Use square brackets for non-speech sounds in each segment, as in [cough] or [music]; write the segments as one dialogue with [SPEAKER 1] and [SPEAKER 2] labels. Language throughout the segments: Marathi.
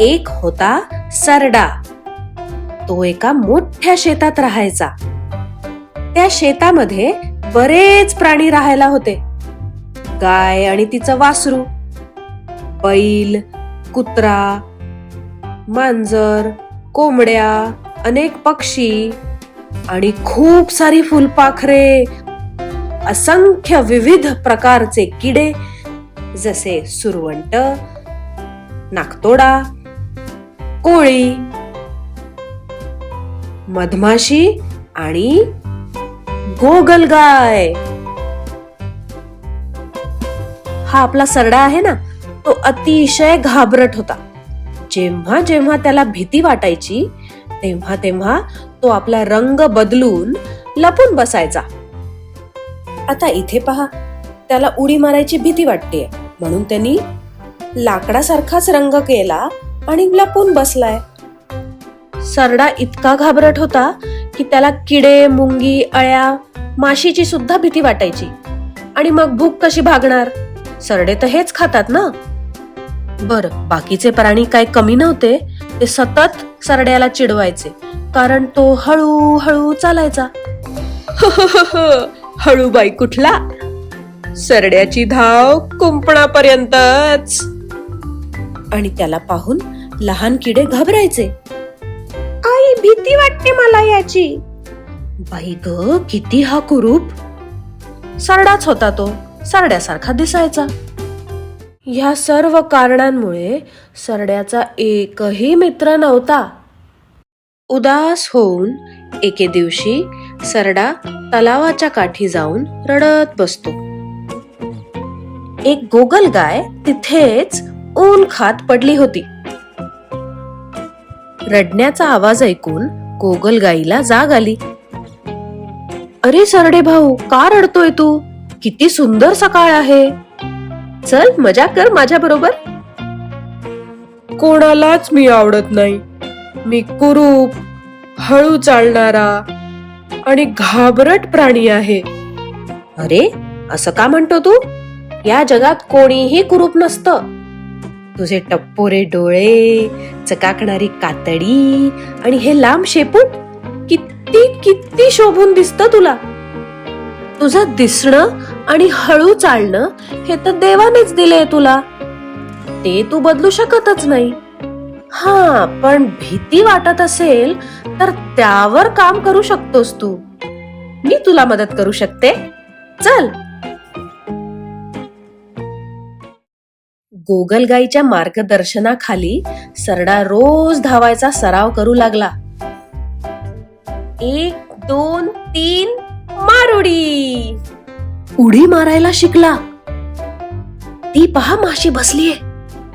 [SPEAKER 1] एक होता सरडा. तो एका मोठ्या शेतात राहायचा. त्या शेतामध्ये बरेच प्राणी राहायला होते. गाय आणि तिचं वासरू बैल कुत्रा मांजर कोंबड्या अनेक पक्षी आणि खूप सारी फुलपाखरे असंख्य विविध प्रकारचे किडे जसे सुरवंट नाकतोडा कोळी. मधमाशी आणि गोगलगाय. हा आपला सरडा आहे ना तो अतिशय घाबरट होता. जेव्हा जेव्हा त्याला भीती वाटायची तेव्हा तेव्हा तो आपला रंग बदलून लपून बसायचा. आता इथे पहा त्याला उडी मारायची भीती वाटते म्हणून त्यांनी लाकडासारखाच रंग केला आणि लपून बसलाय. सरडा इतका घाबरट होता की त्याला किडे मुंगी अळ्या माशीची सुद्धा भीती वाटायची. आणि मग भूक कशी भागणार? सरडे तर हेच खातात ना? बर बाकीचे प्राणी काय कमी नव्हते ते सतत सरड्याला चिडवायचे कारण तो [laughs] हळू हळू चालायचा हळूबाई कुठला? सरड्याची धाव कुंपणापर्यंतच. आणि त्याला पाहून लहान किडे घाबरायचे. आई भीती वाटते मला याची. बाई ग किती हा कुरूप. सरडाच होता तो सरड्यासारखा दिसायचा. ह्या सर्व कारणांमुळे सरड्याचा एकही मित्र नव्हता. उदास होऊन एके दिवशी सरडा तलावाच्या काठी जाऊन रडत बसतो. एक गोगल गाय तिथेच ऊन खात पडली होती. रडण्याचा आवाज ऐकून गोगल गाईला जाग आली. अरे सरडे भाऊ का रडतोय तू? किती सुंदर सकाळ आहे. चल मजा कर माझ्या बरोबर. कोणालाच मी आवडत नाही. मी कुरूप हळू चालणारा आणि घाबरट प्राणी आहे. अरे असं का म्हणतो तू? या जगात कोणीही कुरूप नसतं. तुझे टप्पोरे डोळे चकाकणारी कातडी आणि हे लांब शेपूट किती किती शोभून दिसत तुला? तुझं दिसणं आणि हळू चालणं हे तर देवानेच दिले तुला. ते तू बदलू शकतच नाही. हा पण भीती वाटत असेल तर त्यावर काम करू शकतोस तू. मी तुला मदत करू शकते. चल. गोगलगाईच्या मार्गदर्शनाखाली सरडा रोज धावायचा सराव करू लागला. एक दोन तीन मारुडी! उडी मारायला शिकला. ती पहा माशी बसलीये.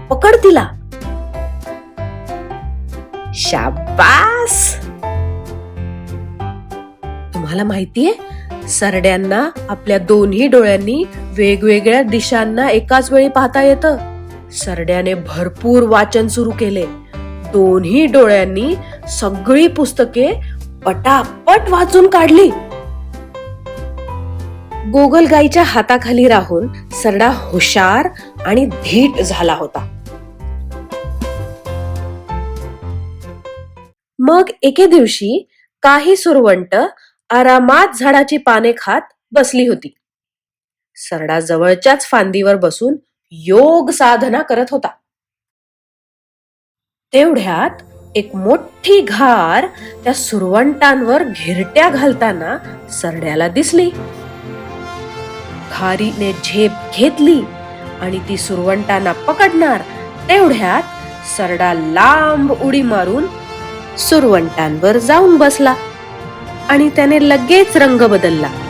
[SPEAKER 1] पकड तिला. शाबास! तुम्हाला माहितीये सरड्यांना आपल्या दोन्ही डोळ्यांनी वेगवेगळ्या दिशांना एकाच वेळी पाहता येतं. सरड्याने भरपूर वाचन सुरू केले. दोन्ही डोळ्यांनी सगळी पुस्तके पटापट वाचून काढली. गोगलगाईच्या हाताखाली राहून सरडा हुशार आणि धीट झाला होता. मग एके दिवशी काही सुरवंट आरामात झाडाची पाने खात बसली होती. सरडा जवळच्याच फांदीवर बसून योग साधना करत होता. तेवढ्यात एक मोठी घार त्या सुरवंटांवर घिरट्या घालताना सरड्याला दिसली. घारीने झेप घेतली आणि ती सुरवंटांना पकडणार तेवढ्यात सरडा लांब उडी मारून सुरवंटांवर जाऊन बसला आणि त्याने लगेच रंग बदलला.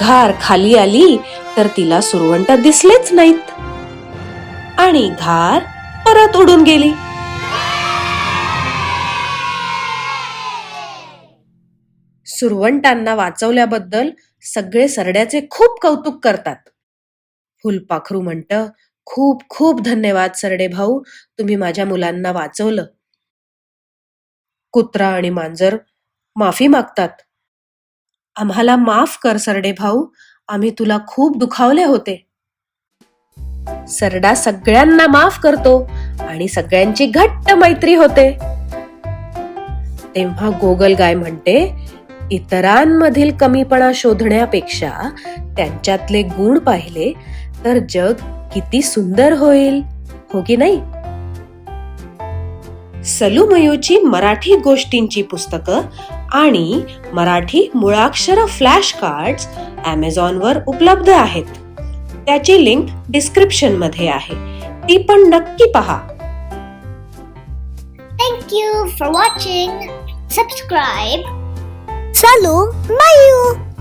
[SPEAKER 1] घार खाली आली तर तिला सुरवंट दिसलेच नाहीत. आणि घार परत उडून गेली. सुरवंटांना वाचवल्याबद्दल सगळे सरड्याचे खूप कौतुक करतात. फुलपाखरू म्हणत खूप खूप धन्यवाद सरडे भाऊ तुम्ही माझ्या मुलांना वाचवलं. कुत्रा आणि मांजर माफी मागतात. आम्हाला माफ कर सरडे भाऊ. आम्ही तुला खूप दुखावले होते. सरडा सगळ्यांना माफ करतो आणि सगळ्यांची घट्ट मैत्री होते. तेव्हा गोगल गाय म्हणते इतरांमधील कमीपणा शोधण्यापेक्षा त्यांच्यातले गुण पाहिले तर जग किती सुंदर होईल. हो की नाही? सलूमयूची मराठी गोष्टींची पुस्तकं आणि मराठी मुळाक्षर फ्लॅश कार्ड्स Amazon वर उपलब्ध आहेत त्याची लिंक डिस्क्रिप्शनमध्ये आहे ती पण नक्की पहा
[SPEAKER 2] you for watching. Subscribe. Salu Mayu.